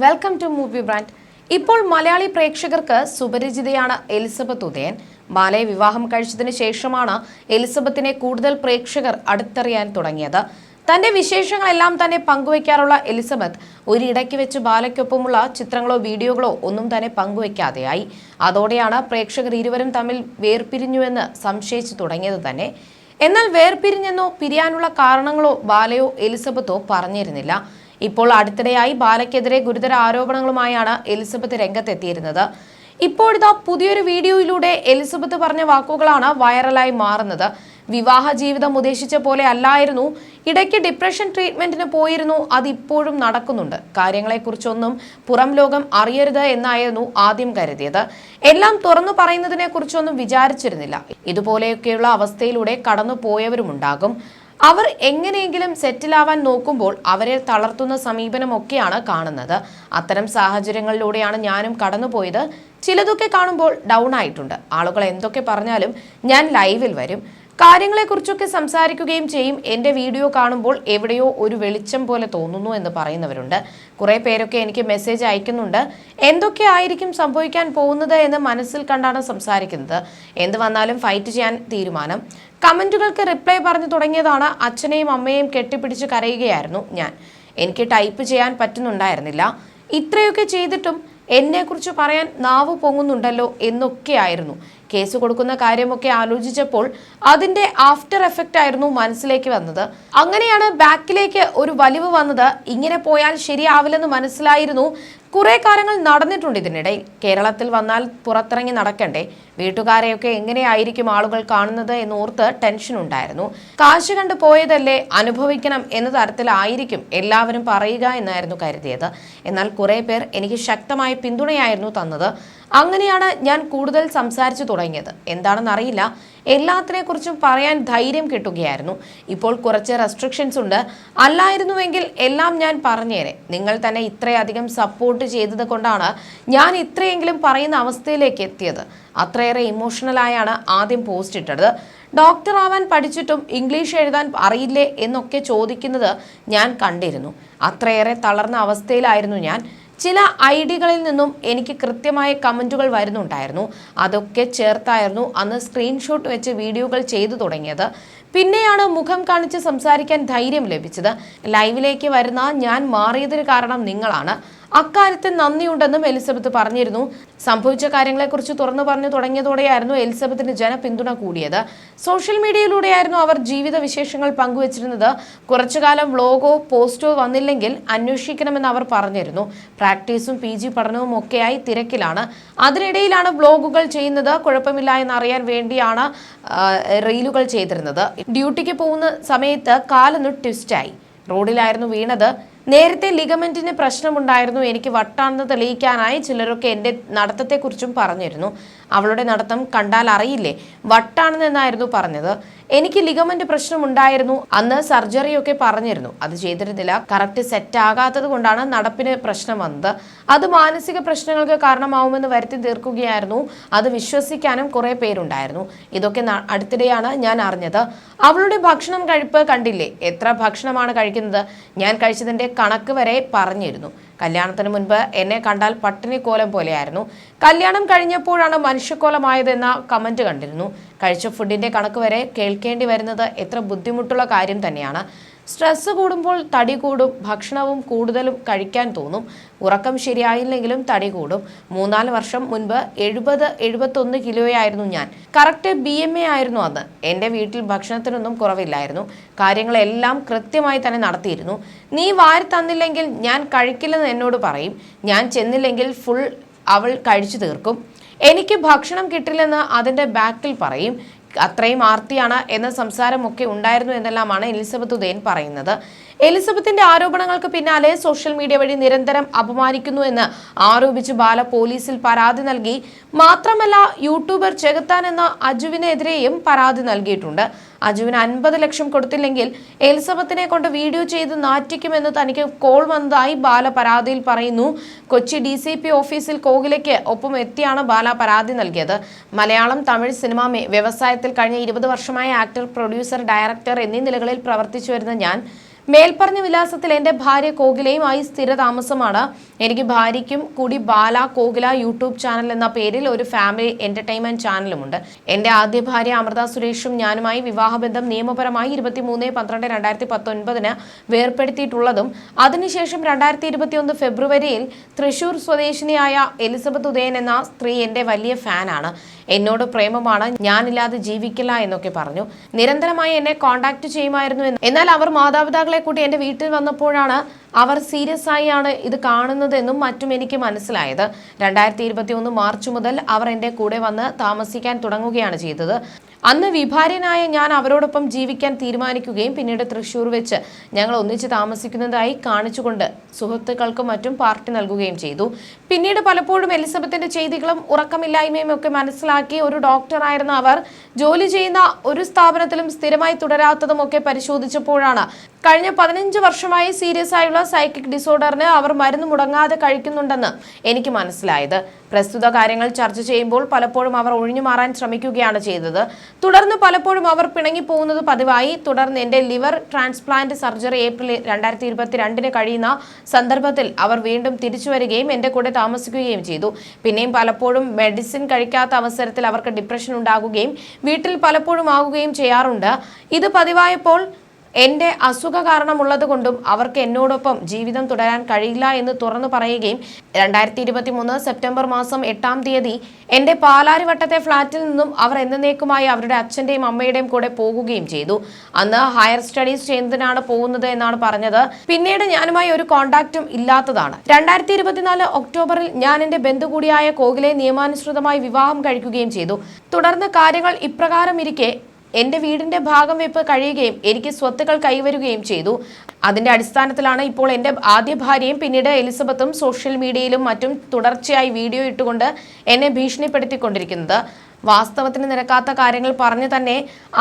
Welcome to movie brand ഇപ്പോൾ മലയാളി പ്രേക്ഷകർക്ക് സുപരിചിതയാണ് Elizabeth Udayan. ബാലയെ വിവാഹം കഴിച്ചതിന് ശേഷമാണ് എലിസബത്തിനെ കൂടുതൽ പ്രേക്ഷകർ അടുത്തറിയാൻ തുടങ്ങിയത്. തന്റെ വിശേഷങ്ങളെല്ലാം തന്നെ പങ്കുവയ്ക്കാറുള്ള എലിസബത്ത് ഒരിടയ്ക്ക് വെച്ച് ബാലയ്ക്കൊപ്പമുള്ള ചിത്രങ്ങളോ വീഡിയോകളോ ഒന്നും തന്നെ പങ്കുവയ്ക്കാതെയായി. അതോടെയാണ് പ്രേക്ഷകർ ഇരുവരും തമ്മിൽ വേർപിരിഞ്ഞുവെന്ന് സംശയിച്ചു തുടങ്ങിയത് തന്നെ. എന്നാൽ വേർപിരിഞ്ഞെന്നോ പിരിയാനുള്ള കാരണങ്ങളോ ബാലയോ എലിസബത്തോ പറഞ്ഞിരുന്നില്ല. ഇപ്പോൾ അടുത്തിടെയായി ബാലയ്ക്കെതിരെ ഗുരുതര ആരോപണങ്ങളുമായാണ് എലിസബത്ത് രംഗത്തെത്തിയിരുന്നത്. ഇപ്പോഴിതാ പുതിയൊരു വീഡിയോയിലൂടെ എലിസബത്ത് പറഞ്ഞ വാക്കുകളാണ് വൈറലായി മാറുന്നത്. വിവാഹ ജീവിതം ഉദ്ദേശിച്ച പോലെ അല്ലായിരുന്നു. ഇടയ്ക്ക് ഡിപ്രഷൻ ട്രീറ്റ്മെന്റിന് പോയിരുന്നു. അതിപ്പോഴും നടക്കുന്നുണ്ട്. കാര്യങ്ങളെക്കുറിച്ചൊന്നും പുറം ലോകം അറിയരുത് എന്നായിരുന്നു ആദ്യം കരുതിയത്. എല്ലാം തുറന്നു പറയുന്നതിനെ കുറിച്ചൊന്നും വിചാരിച്ചിരുന്നില്ല. ഇതുപോലെയൊക്കെയുള്ള അവസ്ഥയിലൂടെ കടന്നു പോയവരുമുണ്ടാകും അവർ എങ്ങനെയെങ്കിലും സെറ്റിലാവാൻ നോക്കുമ്പോൾ അവരെ തളർത്തുന്ന സമീപനമൊക്കെയാണ് കാണുന്നത്. അത്തരം സാഹചര്യങ്ങളിലൂടെയാണ് ഞാനും കടന്നുപോയത്. ചിലതൊക്കെ കാണുമ്പോൾ ഡൗൺ ആയിട്ടുണ്ട്. ആളുകൾ എന്തൊക്കെ പറഞ്ഞാലും ഞാൻ ലൈവിൽ വരും. കാര്യങ്ങളെക്കുറിച്ചൊക്കെ സംസാരിക്കുകയും ചെയ്യും. എന്റെ വീഡിയോ കാണുമ്പോൾ എവിടെയോ ഒരു വെളിച്ചം പോലെ തോന്നുന്നു എന്ന് പറയുന്നവരുണ്ട്. കുറേ പേരൊക്കെ എനിക്ക് മെസ്സേജ് അയക്കുന്നുണ്ട്. എന്തൊക്കെ ആയിരിക്കും സംഭവിക്കാൻ പോകുന്നത് എന്ന് മനസ്സിൽ കണ്ടാണ് സംസാരിക്കുന്നത്. എന്ത് വന്നാലും ഫൈറ്റ് ചെയ്യാൻ തീരുമാനം. കമന്റുകൾക്ക് റിപ്ലൈ പറഞ്ഞു തുടങ്ങിയതാണ് അച്ഛനെയും അമ്മയെയും കെട്ടിപ്പിടിച്ച് കരയുകയായിരുന്നു ഞാൻ. എനിക്ക് ടൈപ്പ് ചെയ്യാൻ പറ്റുന്നുണ്ടായിരുന്നില്ല. ഇത്രയൊക്കെ ചെയ്തിട്ടും എന്നെക്കുറിച്ച് പറയാൻ നാവ് പൊങ്ങുന്നുണ്ടല്ലോ എന്നൊക്കെയായിരുന്നു. കേസ് കൊടുക്കുന്ന കാര്യമൊക്കെ ആലോചിച്ചപ്പോൾ അതിന്റെ ആഫ്റ്റർ എഫക്റ്റ് ആയിരുന്നു മനസ്സിലേക്ക് വന്നത്. അങ്ങനെയാണ് ബാക്കിലേക്ക് ഒരു വലിവ് വന്നത്. ഇങ്ങനെ പോയാൽ ശരിയാവില്ലെന്ന് മനസ്സിലായിരുന്നു കുറെ കാര്യങ്ങൾ നടന്നിട്ടുണ്ട് ഇതിനിടയിൽ. കേരളത്തിൽ വന്നാൽ പുറത്തിറങ്ങി നടക്കണ്ടേ? വീട്ടുകാരെയൊക്കെ എങ്ങനെയായിരിക്കും ആളുകൾ കാണുന്നത് എന്നോർത്ത് ടെൻഷൻ ഉണ്ടായിരുന്നു. കാശ് കണ്ടു പോയതല്ലേ അനുഭവിക്കണം എന്ന തരത്തിലായിരിക്കും എല്ലാവരും പറയുക എന്നായിരുന്നു കരുതിയത്. എന്നാൽ കുറേ പേർ എനിക്ക് ശക്തമായ പിന്തുണയായിരുന്നു തന്നത്. അങ്ങനെയാണ് ഞാൻ കൂടുതൽ സംസാരിച്ചു തുടങ്ങിയത്. എന്താണെന്ന് അറിയില്ല. എല്ലാത്തിനെ കുറിച്ചും പറയാൻ ധൈര്യം കിട്ടുകയായിരുന്നു. ഇപ്പോൾ കുറച്ച് റെസ്ട്രിക്ഷൻസ് ഉണ്ട്. അല്ലായിരുന്നുവെങ്കിൽ എല്ലാം ഞാൻ പറഞ്ഞേനെ. നിങ്ങൾ തന്നെ ഇത്രയധികം സപ്പോർട്ട് ചെയ്തത് കൊണ്ടാണ് ഞാൻ ഇത്രയെങ്കിലും പറയുന്ന അവസ്ഥയിലേക്ക് എത്തിയത്. അത്രയേറെ ഇമോഷണലായാണ് ആദ്യം പോസ്റ്റ് ഇട്ടത്. ഡോക്ടർ ആവാൻ പഠിച്ചിട്ടും ഇംഗ്ലീഷ് എഴുതാൻ അറിയില്ലേ എന്നൊക്കെ ചോദിക്കുന്നത് ഞാൻ കണ്ടിരുന്നു. അത്രയേറെ തളർന്ന അവസ്ഥയിലായിരുന്നു ഞാൻ. ചില ഐ ഡികളിൽ നിന്നും എനിക്ക് കൃത്യമായ കമന്റുകൾ വരുന്നുണ്ടായിരുന്നു. അതൊക്കെ ചേർത്തായിരുന്നു അന്ന് സ്ക്രീൻഷോട്ട് വെച്ച് വീഡിയോകൾ ചെയ്തു തുടങ്ങിയത്. പിന്നെയാണ് മുഖം കാണിച്ച് സംസാരിക്കാൻ ധൈര്യം ലഭിച്ചത്. ലൈവിലേക്ക് വരുന്ന ഞാൻ മാറിയതിന് കാരണം നിങ്ങളാണ്. അക്കാര്യത്തിൽ നന്ദിയുണ്ടെന്നും എലിസബത്ത് പറഞ്ഞിരുന്നു. സംഭവിച്ച കാര്യങ്ങളെക്കുറിച്ച് തുറന്നു പറഞ്ഞു തുടങ്ങിയതോടെയായിരുന്നു എലിസബത്തിന് ജനപിന്തുണ കൂടിയത്. സോഷ്യൽ മീഡിയയിലൂടെയായിരുന്നു അവർ ജീവിത വിശേഷങ്ങൾ പങ്കുവച്ചിരുന്നത്. കുറച്ചുകാലം വ്ലോഗോ പോസ്റ്റോ വന്നില്ലെങ്കിൽ അന്വേഷിക്കണമെന്ന് അവർ പറഞ്ഞിരുന്നു. പ്രാക്ടീസും പി ജി പഠനവും ഒക്കെയായി തിരക്കിലാണ്. അതിനിടയിലാണ് വ്ലോഗുകൾ ചെയ്യുന്നത്. കുഴപ്പമില്ല എന്നറിയാൻ വേണ്ടിയാണ് റീലുകൾ ചെയ്തിരുന്നത്. ഡ്യൂട്ടിക്ക് പോകുന്ന സമയത്ത് കാലൊന്ന് ട്വിസ്റ്റായി. റോഡിലായിരുന്നു വീണത്. നേരത്തെ ലിഗമെന്റിന് പ്രശ്നമുണ്ടായിരുന്നു. എനിക്ക് വട്ടാണെന്ന് തെളിയിക്കാനായി ചിലരൊക്കെ എന്റെ നടത്തത്തെക്കുറിച്ചും പറഞ്ഞിരുന്നു. അവളുടെ നടത്തം കണ്ടാൽ അറിയില്ലേ? വട്ടാണെന്നായിരുന്നു പറഞ്ഞത്. എനിക്ക് ലിഗമെന്റ് പ്രശ്നമുണ്ടായിരുന്നു. അന്ന് സർജറിയൊക്കെ പറഞ്ഞിരുന്നു. അത് ചെയ്തിരുന്നില്ല. കറക്റ്റ് സെറ്റ് ആകാത്തത് കൊണ്ടാണ് നടപ്പിന് പ്രശ്നം വന്നത്. അത് മാനസിക പ്രശ്നങ്ങൾക്ക് കാരണമാവുമെന്ന് വരുത്തി തീർക്കുകയായിരുന്നു. അത് വിശ്വസിക്കാനും കുറെ പേരുണ്ടായിരുന്നു. ഇതൊക്കെ അടുത്തിടെയാണ് ഞാൻ അറിഞ്ഞത്. അവളുടെ ഭക്ഷണം കഴിപ്പ് കണ്ടില്ലേ? എത്ര ഭക്ഷണമാണ് കഴിക്കുന്നത്? ഞാൻ കഴിച്ചതിന്റെ കണക്ക് വരെ പറഞ്ഞിരുന്നു. കല്യാണത്തിന് മുൻപ് എന്നെ കണ്ടാൽ പട്ടിണി കോലം പോലെയായിരുന്നു. കല്യാണം കഴിഞ്ഞപ്പോഴാണ് മനുഷ്യക്കോലമായതെന്ന കമന്റ് കണ്ടിരുന്നു. കഴിച്ച ഫുഡിന്റെ കണക്ക് വരെ കേൾക്കേണ്ടി വരുന്നത് എത്ര ബുദ്ധിമുട്ടുള്ള കാര്യം തന്നെയാണ്. സ്ട്രെസ് കൂടുമ്പോൾ തടി കൂടും ഭക്ഷണവും കൂടുതലും കഴിക്കാൻ തോന്നും. ഉറക്കം ശരിയായില്ലെങ്കിലും തടി കൂടും. മൂന്നാൽ വർഷം മുൻപ് എഴുപത് എഴുപത്തൊന്ന് കിലോയായിരുന്നു ഞാൻ. കറക്റ്റ് ബി എം എ ആയിരുന്നു അന്ന് എന്റെ വീട്ടിൽ ഭക്ഷണത്തിനൊന്നും കുറവില്ലായിരുന്നു. കാര്യങ്ങളെല്ലാം കൃത്യമായി തന്നെ നടത്തിയിരുന്നു. നീ വാരി തന്നില്ലെങ്കിൽ ഞാൻ കഴിക്കില്ലെന്ന് എന്നോട് പറയും. ഞാൻ ചെന്നില്ലെങ്കിൽ ഫുൾ അവൾ കഴിച്ചു തീർക്കും. എനിക്ക് ഭക്ഷണം കിട്ടില്ലെന്ന് അതിന്റെ ബാക്കിൽ പറയും. അത്രയും ആർത്തിയാണ് എന്ന സംസാരമൊക്കെ ഉണ്ടായിരുന്നു എന്നെല്ലാമാണ് എലിസബത്ത് ഉദയൻ പറയുന്നത്. എലിസബത്തിന്റെ ആരോപണങ്ങൾക്ക് പിന്നാലെ സോഷ്യൽ മീഡിയ വഴി നിരന്തരം അപമാനിക്കുന്നു എന്ന് ആരോപിച്ച് ബാല പോലീസിൽ പരാതി നൽകി. മാത്രമല്ല യൂട്യൂബർ ചെകുത്താൻ എന്ന അജുവിനെതിരെയും പരാതി നൽകിയിട്ടുണ്ട്. അജുവിന് അൻപത് ലക്ഷം കൊടുത്തില്ലെങ്കിൽ എലിസബത്തിനെ കൊണ്ട് വീഡിയോ ചെയ്ത് നാറ്റിക്കുമെന്ന് തനിക്ക് കോൾ വന്നതായി ബാല പരാതിയിൽ പറയുന്നു. കൊച്ചി ഡി ഓഫീസിൽ കോകിലയ്ക്ക് ഒപ്പം എത്തിയാണ് ബാല പരാതി നൽകിയത്. മലയാളം തമിഴ് സിനിമാ വ്യവസായത്തിൽ കഴിഞ്ഞ ഇരുപത് വർഷമായ ആക്ടർ പ്രൊഡ്യൂസർ ഡയറക്ടർ എന്നീ നിലകളിൽ പ്രവർത്തിച്ചു വരുന്ന ഞാൻ മേൽപ്പറഞ്ഞ വിലാസത്തിൽ എന്റെ ഭാര്യ കോകിലയുമായി സ്ഥിര താമസമാണ് എനിക്ക് ഭാര്യയ്ക്കും കൂടി ബാല കോകില യൂട്യൂബ് ചാനൽ എന്ന പേരിൽ ഒരു ഫാമിലി എന്റർടൈൻമെന്റ് ചാനലുമുണ്ട്. എന്റെ ആദ്യ ഭാര്യ അമൃത സുരേഷും ഞാനുമായി വിവാഹബന്ധം നിയമപരമായി ഇരുപത്തിമൂന്ന് പന്ത്രണ്ട് രണ്ടായിരത്തി പത്തൊൻപതിന് വേർപ്പെടുത്തിയിട്ടുള്ളതും അതിനുശേഷം രണ്ടായിരത്തി ഇരുപത്തിയൊന്ന് ഫെബ്രുവരിയിൽ തൃശൂർ സ്വദേശിനിയായ എലിസബത്ത് ഉദയൻ എന്ന സ്ത്രീ എന്റെ വലിയ ഫാനാണ്. എന്നോട് പ്രേമമാണ് ഞാനില്ലാതെ ജീവിക്കില്ല എന്നൊക്കെ പറഞ്ഞു. നിരന്തരമായി എന്നെ കോണ്ടാക്ട് ചെയ്യുമായിരുന്നു എന്നാൽ അവർ മാതാപിതാക്കളെ കൂട്ടി എന്റെ വീട്ടിൽ വന്നപ്പോഴാണ് അവർ സീരിയസ് ആയാണ് ഇത് കാണുന്നതെന്നും മറ്റും എനിക്ക് മനസ്സിലായത്. രണ്ടായിരത്തി ഇരുപത്തി ഒന്ന് മാർച്ച് മുതൽ അവർ എന്റെ കൂടെ വന്ന് താമസിക്കാൻ തുടങ്ങുകയാണ് ചെയ്തത്. അന്ന് വിഭാര്യനായ ഞാൻ അവരോടൊപ്പം ജീവിക്കാൻ തീരുമാനിക്കുകയും പിന്നീട് തൃശ്ശൂർ വെച്ച് ഞങ്ങൾ ഒന്നിച്ച് താമസിക്കുന്നതായി കാണിച്ചുകൊണ്ട് സുഹൃത്തുക്കൾക്കും മറ്റും പാർട്ടി നൽകുകയും ചെയ്തു. പിന്നീട് പലപ്പോഴും എലിസബത്തിന്റെ ചെയ്തികളും ഉറക്കമില്ലായ്മയും ഒക്കെ മനസ്സിലാക്കി ഒരു ഡോക്ടറായിരുന്ന അവർ ജോലി ചെയ്യുന്ന ഒരു സ്ഥാപനത്തിലും സ്ഥിരമായി തുടരാത്തതും ഒക്കെ പരിശോധിച്ചപ്പോഴാണ് കഴിഞ്ഞ പതിനഞ്ച് വർഷമായി സീരിയസ് ആയുള്ള സൈക്കിക് ഡിസോർഡറിന് അവർ മരുന്ന് മുടങ്ങാതെ കഴിക്കുന്നുണ്ടെന്ന് എനിക്ക് മനസ്സിലായത്. പ്രസ്തുത കാര്യങ്ങൾ ചർച്ച ചെയ്യുമ്പോൾ പലപ്പോഴും അവർ ഒഴിഞ്ഞു മാറാൻ ശ്രമിക്കുകയാണ് ചെയ്തത്. തുടർന്ന് പലപ്പോഴും അവർ പിണങ്ങിപ്പോകുന്നത് പതിവായി. തുടർന്ന് എന്റെ ലിവർ ട്രാൻസ്പ്ലാന്റ് സർജറി ഏപ്രിൽ രണ്ടായിരത്തി ഇരുപത്തിരണ്ടിന് കഴിയുന്ന സന്ദർഭത്തിൽ അവർ വീണ്ടും തിരിച്ചു വരികയും എന്റെ കൂടെ താമസിക്കുകയും ചെയ്തു. പിന്നെയും പലപ്പോഴും മെഡിസിൻ കഴിക്കാത്ത അവസരത്തിൽ അവർക്ക് ഡിപ്രഷൻ ഉണ്ടാകുകയും വീട്ടിൽ പലപ്പോഴും ആകുകയും ചെയ്യാറുണ്ട്. ഇത് പതിവായപ്പോൾ എന്റെ അസുഖ കാരണമുള്ളത് കൊണ്ടും അവർക്ക് എന്നോടൊപ്പം ജീവിതം തുടരാൻ കഴിയില്ല എന്ന് തുറന്നു പറയുകയും രണ്ടായിരത്തി ഇരുപത്തി മൂന്ന് സെപ്റ്റംബർ മാസം എട്ടാം തീയതി എന്റെ പാലാരിവട്ടത്തെ ഫ്ളാറ്റിൽ നിന്നും അവർ എന്നേക്കുമായി അവരുടെ അച്ഛന്റെയും അമ്മയുടെയും കൂടെ പോകുകയും ചെയ്തു. അന്ന് ഹയർ സ്റ്റഡീസ് ചെയ്യുന്നതിനാണ് പോകുന്നത് എന്നാണ് പറഞ്ഞത്. പിന്നീട് ഞാനുമായി ഒരു കോണ്ടാക്റ്റും ഇല്ലാത്തതാണ്. രണ്ടായിരത്തി ഇരുപത്തിനാല് ഒക്ടോബറിൽ ഞാൻ എന്റെ ബന്ധു കൂടിയായ കോകിലെ നിയമാനുസൃതമായി വിവാഹം കഴിക്കുകയും ചെയ്തു. തുടർന്ന് കാര്യങ്ങൾ ഇപ്രകാരം ഇരിക്കെ എന്റെ വീടിന്റെ ഭാഗം വെപ്പ് കഴിയുകയും എനിക്ക് സ്വത്തുക്കൾ കൈവരുകയും ചെയ്തു. അതിന്റെ അടിസ്ഥാനത്തിലാണ് ഇപ്പോൾ എന്റെ ആദ്യ ഭാര്യയും പിന്നീട് എലിസബത്തും സോഷ്യൽ മീഡിയയിലും മറ്റും തുടർച്ചയായി വീഡിയോ ഇട്ടുകൊണ്ട് എന്നെ ഭീഷണിപ്പെടുത്തിക്കൊണ്ടിരിക്കുന്നത്. വാസ്തവത്തിന് നിരക്കാത്ത കാര്യങ്ങൾ പറഞ്ഞു തന്നെ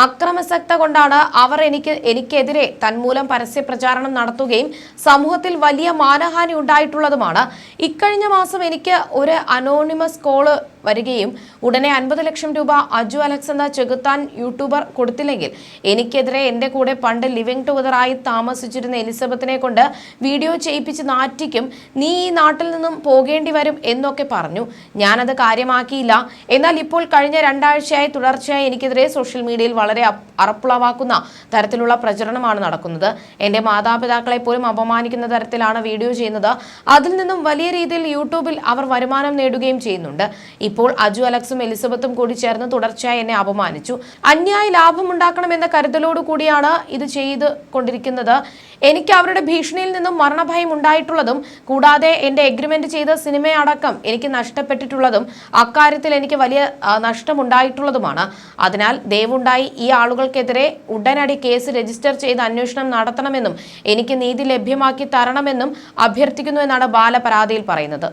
അക്രമസക്ത കൊണ്ടാണ് അവർ എനിക്ക് എനിക്കെതിരെ തന്മൂലം പരസ്യ പ്രചാരണം നടത്തുകയും സമൂഹത്തിൽ വലിയ മാനഹാനി ഉണ്ടായിട്ടുള്ളതുമാണ്. ഇക്കഴിഞ്ഞ മാസം എനിക്ക് ഒരു അനോണിമസ് കോൾ വരികയും ഉടനെ അൻപത് ലക്ഷം രൂപ അജു അലക്സന്ദ ചെകുത്താൻ യൂട്യൂബർ കൊടുത്തില്ലെങ്കിൽ എനിക്കെതിരെ എന്റെ കൂടെ പണ്ട് ലിവിംഗ് ടുഗതറായി താമസിച്ചിരുന്ന എലിസബത്തിനെ കൊണ്ട് വീഡിയോ ചെയ്യിപ്പിച്ച് നാറ്റിക്കും നീ ഈ നാട്ടിൽ നിന്നും പോകേണ്ടി വരും എന്നൊക്കെ പറഞ്ഞു. ഞാനത് കാര്യമാക്കിയില്ല. എന്നാൽ ഇപ്പോൾ കഴിഞ്ഞ രണ്ടാഴ്ചയായി തുടർച്ചയായി എനിക്കെതിരെ സോഷ്യൽ മീഡിയയിൽ വളരെ അറപ്പുളവാക്കുന്ന തരത്തിലുള്ള പ്രചരണമാണ് നടക്കുന്നത്. എന്റെ മാതാപിതാക്കളെ പോലും അപമാനിക്കുന്ന തരത്തിലാണ് വീഡിയോ ചെയ്യുന്നത്. അതിൽ നിന്നും വലിയ രീതിയിൽ യൂട്യൂബിൽ അവർ വരുമാനം നേടുകയും ചെയ്യുന്നുണ്ട്. ഇപ്പോൾ അജു അലക്സും എലിസബത്തും കൂടി ചേർന്ന് തുടർച്ചയായി എന്നെ അപമാനിച്ചു. അന്യായ ലാഭമുണ്ടാക്കണമെന്ന കരുതലോടു കൂടിയാണ് ഇത് ചെയ്ത് കൊണ്ടിരിക്കുന്നത്. എനിക്ക് അവരുടെ ഭീഷണിയിൽ നിന്നും മരണഭയം ഉണ്ടായിട്ടുള്ളതും കൂടാതെ എന്റെ എഗ്രിമെന്റ് ചെയ്ത സിനിമയടക്കം എനിക്ക് നഷ്ടപ്പെട്ടിട്ടുള്ളതും അക്കാര്യത്തിൽ എനിക്ക് വലിയ നഷ്ടമുണ്ടായിട്ടുള്ളതുമാണ്. അതിനാൽ ദയവുണ്ടായി ഈ ആളുകൾക്കെതിരെ ഉടനടി കേസ് രജിസ്റ്റർ ചെയ്ത് അന്വേഷണം നടത്തണമെന്നും എനിക്ക് നീതി ലഭ്യമാക്കി തരണമെന്നും അഭ്യർത്ഥിക്കുന്നു എന്നാണ് ബാല പരാതിയിൽ പറയുന്നത്.